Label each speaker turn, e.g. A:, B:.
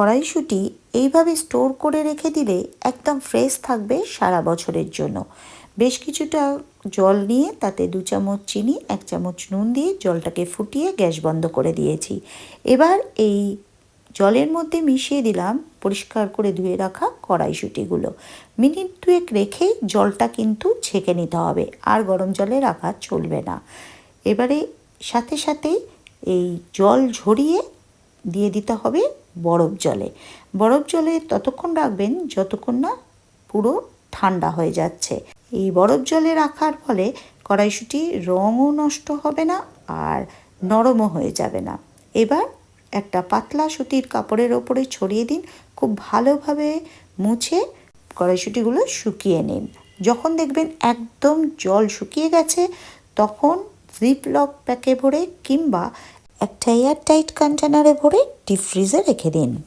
A: কড়াইশুঁটি এইভাবে স্টোর করে রেখে দিলে একদম ফ্রেশ থাকবে সারা বছরের জন্য। বেশ কিছুটা জল নিয়ে তাতে দু চামচ চিনি, এক চামচ নুন দিয়ে জলটাকে ফুটিয়ে গ্যাস বন্ধ করে দিয়েছি। এবার এই জলের মধ্যে মিশিয়ে দিলাম পরিষ্কার করে ধুয়ে রাখা কড়াইশুঁটিগুলো। মিনিট দুয়েক রেখে জলটা কিন্তু ছেঁকে নিতে হবে, আর গরম জলে রাখা চলবে না। এবারে সাথে সাথে এই জল ঝরিয়ে দিয়ে দিতে হবে বরফ জলে। বরফ জলে ততক্ষণ রাখবেন যতক্ষণ না পুরো ঠান্ডা হয়ে যাচ্ছে। এই বরফ জলে রাখার ফলে কড়াইশুঁটির রঙও নষ্ট হবে না আর নরমও হয়ে যাবে না। এবার একটা পাতলা সুতির কাপড়ের ওপরে ছড়িয়ে দিন। খুব ভালোভাবে মুছে কড়াইশুঁটিগুলো শুকিয়ে নিন। যখন দেখবেন একদম জল শুকিয়ে গেছে, তখন জিপ লক প্যাকে ভরে কিংবা একটা এয়ার টাইট কন্টেনারে ভরে ডিপ ফ্রিজে রেখে দিন।